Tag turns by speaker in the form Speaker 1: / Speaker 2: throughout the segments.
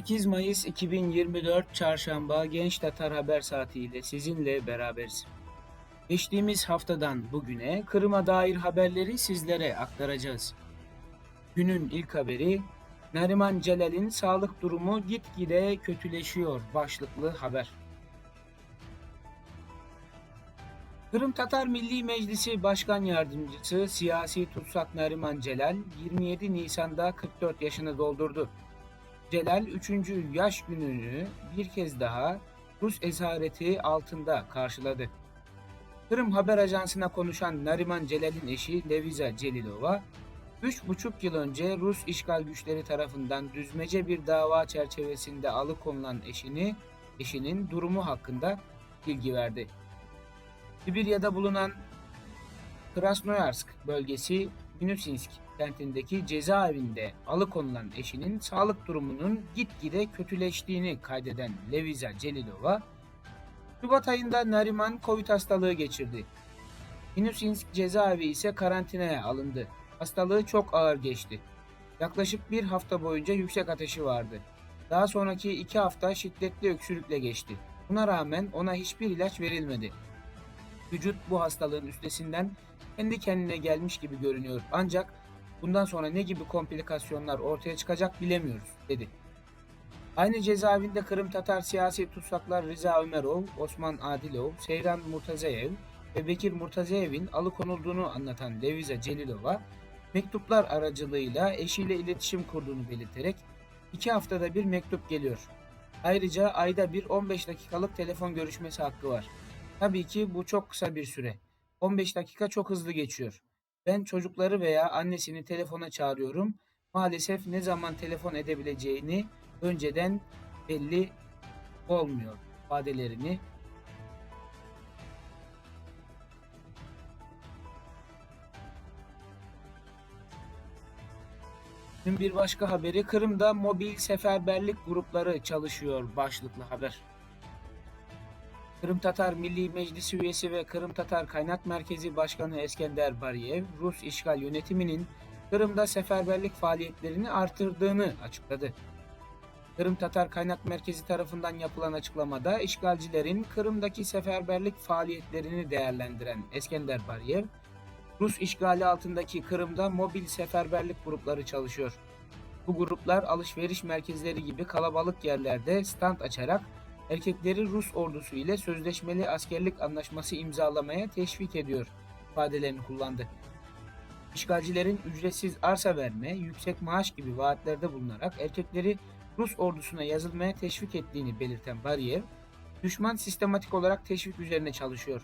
Speaker 1: 8 Mayıs 2024 Çarşamba Genç Tatar Haber Saati ile sizinle beraberiz. Geçtiğimiz haftadan bugüne Kırım'a dair haberleri sizlere aktaracağız. Günün ilk haberi Nariman Celal'in sağlık durumu gitgide kötüleşiyor başlıklı haber. Kırım Tatar Milli Meclisi Başkan Yardımcısı siyasi tutsak Nariman Celal 27 Nisan'da 44 yaşını doldurdu. Celal 3. yaş gününü bir kez daha Rus esareti altında karşıladı. Kırım Haber Ajansı'na konuşan Nariman Celal'in eşi Leviza Celilova, 3,5 yıl önce Rus işgal güçleri tarafından düzmece bir dava çerçevesinde alıkonulan eşini, eşinin durumu hakkında bilgi verdi. Sibirya'da bulunan Krasnoyarsk bölgesi Minusinsk kentindeki cezaevinde alıkonulan eşinin sağlık durumunun gitgide kötüleştiğini kaydeden Leviza Celilova, Şubat ayında Nariman Covid hastalığı geçirdi. Minusinsk cezaevi ise karantinaya alındı. Hastalığı çok ağır geçti. Yaklaşık bir hafta boyunca yüksek ateşi vardı. Daha sonraki iki hafta şiddetli öksürükle geçti. Buna rağmen ona hiçbir ilaç verilmedi. Vücut bu hastalığın üstesinden kendi kendine gelmiş gibi görünüyor. Ancak bundan sonra ne gibi komplikasyonlar ortaya çıkacak bilemiyoruz, dedi. Aynı cezaevinde Kırım Tatar siyasi tutsaklar Rıza Ömerov, Osman Adilov, Seyran Murtazayev ve Bekir Murtazayev'in alıkonulduğunu anlatan Leviza Celilova, mektuplar aracılığıyla eşiyle iletişim kurduğunu belirterek iki haftada bir mektup geliyor. Ayrıca ayda bir 15 dakikalık telefon görüşmesi hakkı var. Tabii ki bu çok kısa bir süre. 15 dakika çok hızlı geçiyor. Ben çocukları veya annesini telefona çağırıyorum. Maalesef ne zaman telefon edebileceğini önceden belli olmuyor ifadelerini Dün bir başka haberi Kırım'da mobil seferberlik grupları çalışıyor başlıklı haber. Kırım Tatar Milli Meclisi üyesi ve Kırım Tatar Kaynak Merkezi Başkanı Eskender Bariyev, Rus işgal yönetiminin Kırım'da seferberlik faaliyetlerini artırdığını açıkladı. Kırım Tatar Kaynak Merkezi tarafından yapılan açıklamada işgalcilerin Kırım'daki seferberlik faaliyetlerini değerlendiren Eskender Bariyev, Rus işgali altındaki Kırım'da mobil seferberlik grupları çalışıyor. Bu gruplar alışveriş merkezleri gibi kalabalık yerlerde stand açarak erkekleri Rus ordusu ile sözleşmeli askerlik anlaşması imzalamaya teşvik ediyor ifadelerini kullandı. İşgalcilerin ücretsiz arsa verme, yüksek maaş gibi vaatlerde bulunarak erkekleri Rus ordusuna yazılmaya teşvik ettiğini belirten Bariyev, düşman sistematik olarak teşvik üzerine çalışıyor.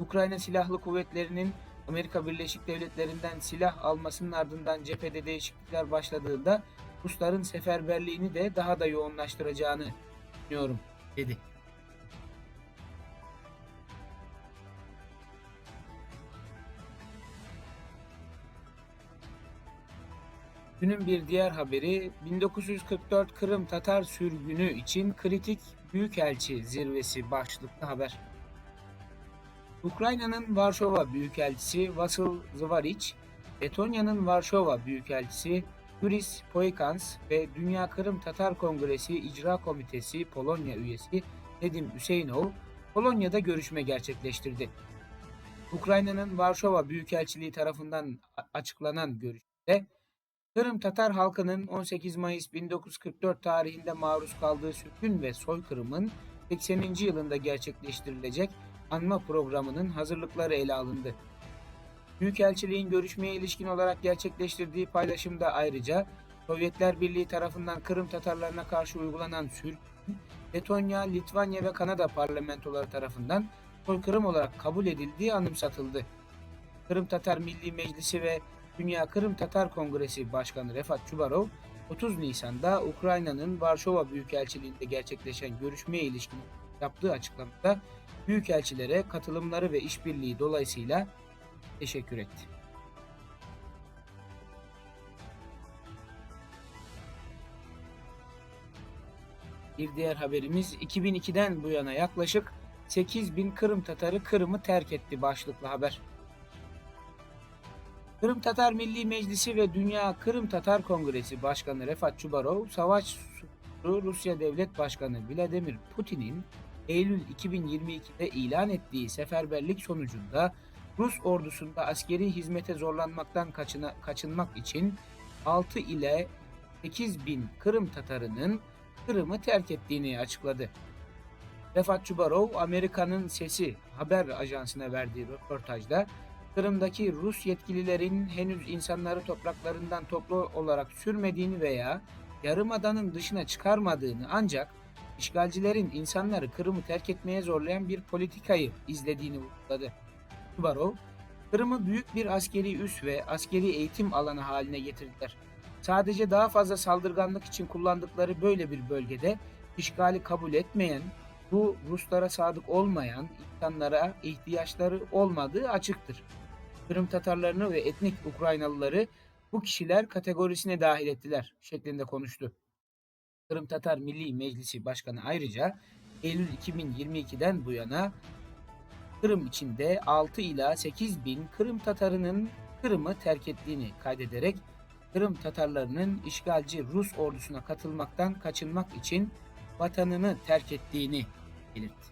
Speaker 1: Ukrayna Silahlı Kuvvetleri'nin Amerika Birleşik Devletleri'nden silah almasının ardından cephede değişiklikler başladığında Rusların seferberliğini de daha da yoğunlaştıracağını düşünüyorum, dedi. Günün bir diğer haberi 1944 Kırım Tatar sürgünü için kritik Büyükelçi zirvesi başlıklı haber. Ukrayna'nın Varşova Büyükelçisi Vasil Zvariç, Letonya'nın Varşova Büyükelçisi Yuris Poikans ve Dünya Kırım Tatar Kongresi İcra Komitesi Polonya üyesi Nedim Hüseyinov Polonya'da görüşme gerçekleştirdi. Ukrayna'nın Varşova Büyükelçiliği tarafından açıklanan görüşmede Kırım Tatar halkının 18 Mayıs 1944 tarihinde maruz kaldığı sürgün ve soykırımın 80. yılında gerçekleştirilecek anma programının hazırlıkları ele alındı. Büyükelçiliğin görüşmeye ilişkin olarak gerçekleştirdiği paylaşımda ayrıca Sovyetler Birliği tarafından Kırım Tatarlarına karşı uygulanan sürgün, Letonya, Litvanya ve Kanada parlamentoları tarafından soykırım olarak kabul edildiği anımsatıldı. Kırım Tatar Milli Meclisi ve Dünya Kırım Tatar Kongresi Başkanı Refat Çubarov, 30 Nisan'da Ukrayna'nın Varşova Büyükelçiliğinde gerçekleşen görüşmeye ilişkin yaptığı açıklamada Büyükelçilere katılımları ve işbirliği dolayısıyla teşekkür etti. Bir diğer haberimiz 2002'den bu yana yaklaşık 8 bin Kırım Tatarı Kırım'ı terk etti başlıklı haber. Kırım Tatar Milli Meclisi ve Dünya Kırım Tatar Kongresi Başkanı Refat Çubarov, savaş Rusya Devlet Başkanı Vladimir Putin'in Eylül 2022'de ilan ettiği seferberlik sonucunda Rus ordusunda askeri hizmete zorlanmaktan kaçına, kaçınmak için 6 ile 8 bin Kırım Tatarının Kırım'ı terk ettiğini açıkladı. Refat Çubarov, Amerika'nın Sesi haber ajansına verdiği röportajda Kırım'daki Rus yetkililerin henüz insanları topraklarından toplu olarak sürmediğini veya yarımadanın dışına çıkarmadığını ancak işgalcilerin insanları Kırım'ı terk etmeye zorlayan bir politikayı izlediğini vurguladı. Tubarov, Kırım'ı büyük bir askeri üs ve askeri eğitim alanı haline getirdiler. Sadece daha fazla saldırganlık için kullandıkları böyle bir bölgede işgali kabul etmeyen, bu Ruslara sadık olmayan insanlara ihtiyaçları olmadığı açıktır. Kırım Tatarlarını ve etnik Ukraynalıları bu kişiler kategorisine dahil ettiler şeklinde konuştu. Kırım Tatar Milli Meclisi Başkanı ayrıca Eylül 2022'den bu yana Kırım içinde 6 ila 8 bin Kırım Tatarının Kırım'ı terk ettiğini kaydederek Kırım Tatarlarının işgalci Rus ordusuna katılmaktan kaçınmak için vatanını terk ettiğini belirtti.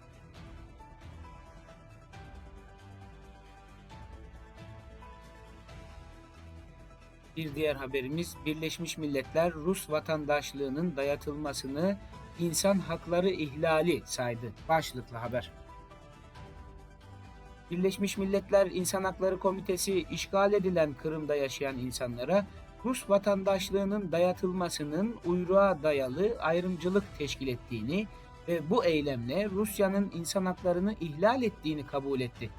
Speaker 1: Bir diğer haberimiz Birleşmiş Milletler Rus vatandaşlığının dayatılmasını insan hakları ihlali saydı. Başlıklı haber. Birleşmiş Milletler İnsan Hakları Komitesi işgal edilen Kırım'da yaşayan insanlara Rus vatandaşlığının dayatılmasının uyruğa dayalı ayrımcılık teşkil ettiğini ve bu eylemle Rusya'nın insan haklarını ihlal ettiğini kabul etti.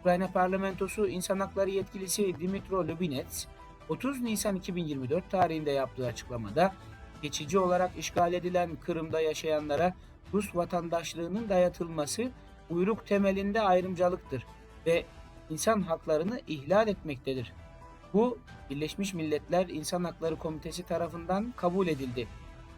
Speaker 1: Ukrayna Parlamentosu İnsan Hakları Yetkilisi Dimitro Lubinets, 30 Nisan 2024 tarihinde yaptığı açıklamada geçici olarak işgal edilen Kırım'da yaşayanlara Rus vatandaşlığının dayatılması uyruk temelinde ayrımcılıktır ve insan haklarını ihlal etmektedir. Bu Birleşmiş Milletler İnsan Hakları Komitesi tarafından kabul edildi.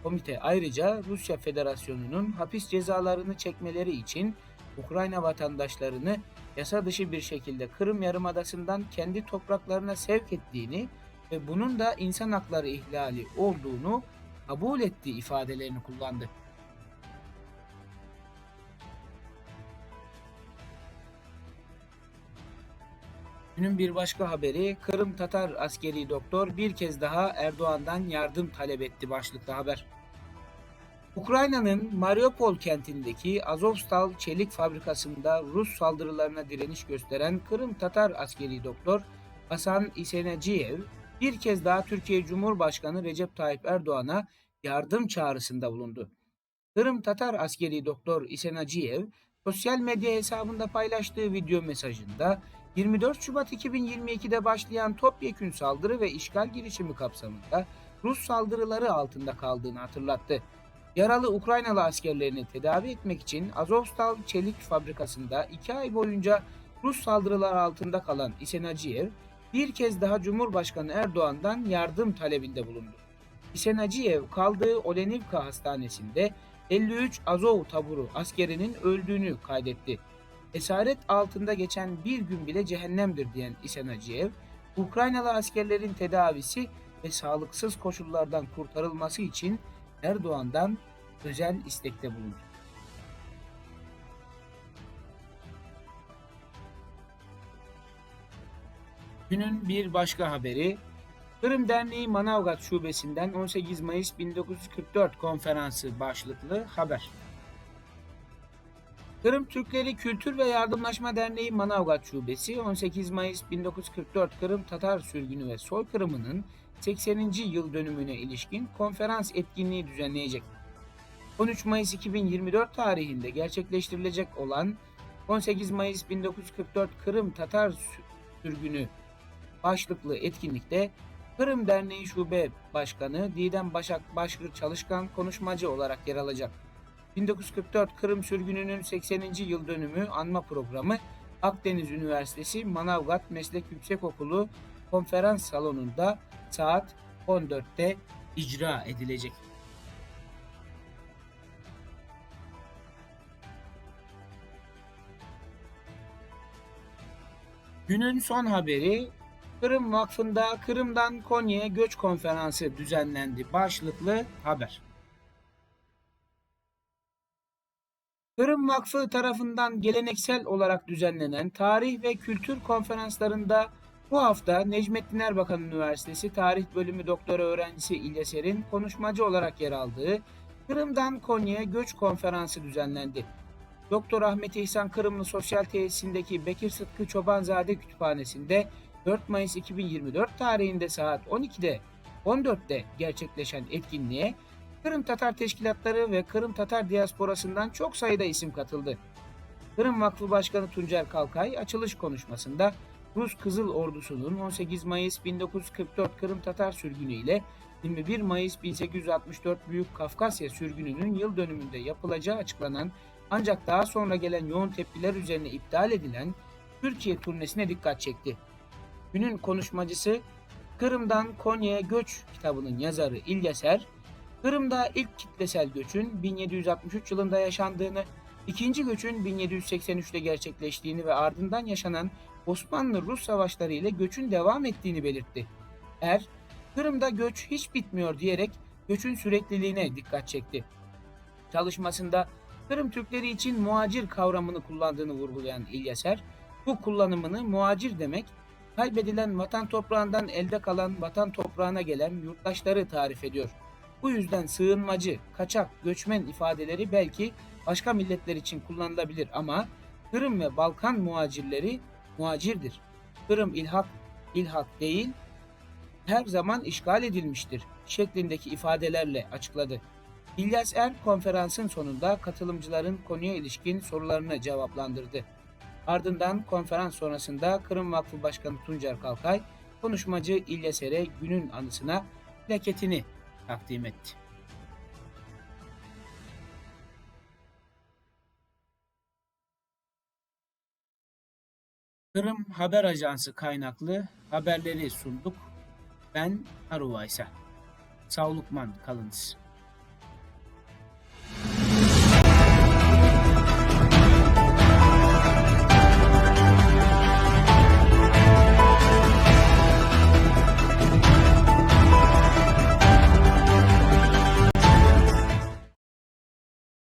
Speaker 1: Komite ayrıca Rusya Federasyonu'nun hapis cezalarını çekmeleri için Ukrayna vatandaşlarını yasa dışı bir şekilde Kırım Yarımadası'ndan kendi topraklarına sevk ettiğini ve bunun da insan hakları ihlali olduğunu kabul ettiği ifadelerini kullandı. Günün bir başka haberi Kırım Tatar askeri doktor bir kez daha Erdoğan'dan yardım talep etti başlıklı haber. Ukrayna'nın Mariupol kentindeki Azovstal çelik fabrikasında Rus saldırılarına direniş gösteren Kırım Tatar askeri doktor Hasan İseneciyev bir kez daha Türkiye Cumhurbaşkanı Recep Tayyip Erdoğan'a yardım çağrısında bulundu. Kırım Tatar askeri doktor İsenaciyev sosyal medya hesabında paylaştığı video mesajında 24 Şubat 2022'de başlayan topyekün saldırı ve işgal girişimi kapsamında Rus saldırıları altında kaldığını hatırlattı. Yaralı Ukraynalı askerlerini tedavi etmek için Azovstal çelik fabrikasında 2 ay boyunca Rus saldırılar altında kalan İsenaciyev bir kez daha Cumhurbaşkanı Erdoğan'dan yardım talebinde bulundu. İsenaciyev kaldığı Olenivka hastanesinde 53 Azov taburu askerinin öldüğünü kaydetti. Esaret altında geçen bir gün bile cehennemdir diyen İsenaciyev, Ukraynalı askerlerin tedavisi ve sağlıksız koşullardan kurtarılması için Erdoğan'dan özel istekte bulundu. Günün bir başka haberi Kırım Derneği Manavgat Şubesi'nden 18 Mayıs 1944 konferansı başlıklı haber. Kırım Türkleri Kültür ve Yardımlaşma Derneği Manavgat Şubesi 18 Mayıs 1944 Kırım Tatar sürgünü ve soykırımının 80. yıl dönümüne ilişkin konferans etkinliği düzenleyecek. 13 Mayıs 2024 tarihinde gerçekleştirilecek olan 18 Mayıs 1944 Kırım Tatar sürgünü başlıklı etkinlikte Kırım Derneği Şube Başkanı Didem Başak Başkır Çalışkan konuşmacı olarak yer alacak. 1944 Kırım sürgününün 80. yıl dönümü anma programı Akdeniz Üniversitesi Manavgat Meslek Yüksekokulu konferans salonunda saat 14'te icra edilecek. Günün son haberi Kırım Vakfı'nda Kırım'dan Konya'ya göç konferansı düzenlendi başlıklı haber. Kırım Vakfı tarafından geleneksel olarak düzenlenen tarih ve kültür konferanslarında bu hafta Necmettin Erbakan Üniversitesi Tarih Bölümü doktora öğrencisi İlyeser'in konuşmacı olarak yer aldığı Kırım'dan Konya'ya göç konferansı düzenlendi. Doktor Ahmet İhsan Kırımlı Sosyal Tesisindeki Bekir Sıtkı Çobanzade Kütüphanesi'nde 4 Mayıs 2024 tarihinde saat 12'de 14'te gerçekleşen etkinliğe Kırım Tatar Teşkilatları ve Kırım Tatar Diasporası'ndan çok sayıda isim katıldı. Kırım Vakfı Başkanı Tuncer Kalkay açılış konuşmasında Rus Kızıl Ordusu'nun 18 Mayıs 1944 Kırım Tatar sürgünü ile 21 Mayıs 1864 Büyük Kafkasya sürgününün yıl dönümünde yapılacağı açıklanan ancak daha sonra gelen yoğun tepkiler üzerine iptal edilen Türkiye turnesine dikkat çekti. Günün konuşmacısı Kırım'dan Konya'ya Göç kitabının yazarı İlyaser, Kırım'da ilk kitlesel göçün 1763 yılında yaşandığını, ikinci göçün 1783'te gerçekleştiğini ve ardından yaşanan Osmanlı-Rus savaşları ile göçün devam ettiğini belirtti. Er, Kırım'da göç hiç bitmiyor diyerek göçün sürekliliğine dikkat çekti. Çalışmasında Kırım Türkleri için muacir kavramını kullandığını vurgulayan İlyaser, bu kullanımını muacir demek, kaybedilen vatan toprağından elde kalan vatan toprağına gelen yurttaşları tarif ediyor. Bu yüzden sığınmacı, kaçak, göçmen ifadeleri belki başka milletler için kullanılabilir ama Kırım ve Balkan muacirleri muacirdir. Kırım ilhak, ilhak değil, her zaman işgal edilmiştir şeklindeki ifadelerle açıkladı. İlyas Er konferansın sonunda katılımcıların konuya ilişkin sorularını cevaplandırdı. Ardından konferans sonrasında Kırım Vakfı Başkanı Tuncer Kalkay, konuşmacı İlyas Er'e günün anısına plaketini takdim etti. Kırım Haber Ajansı kaynaklı haberleri sunduk. Ben Aruvaysa. Sağlıkman kalınız.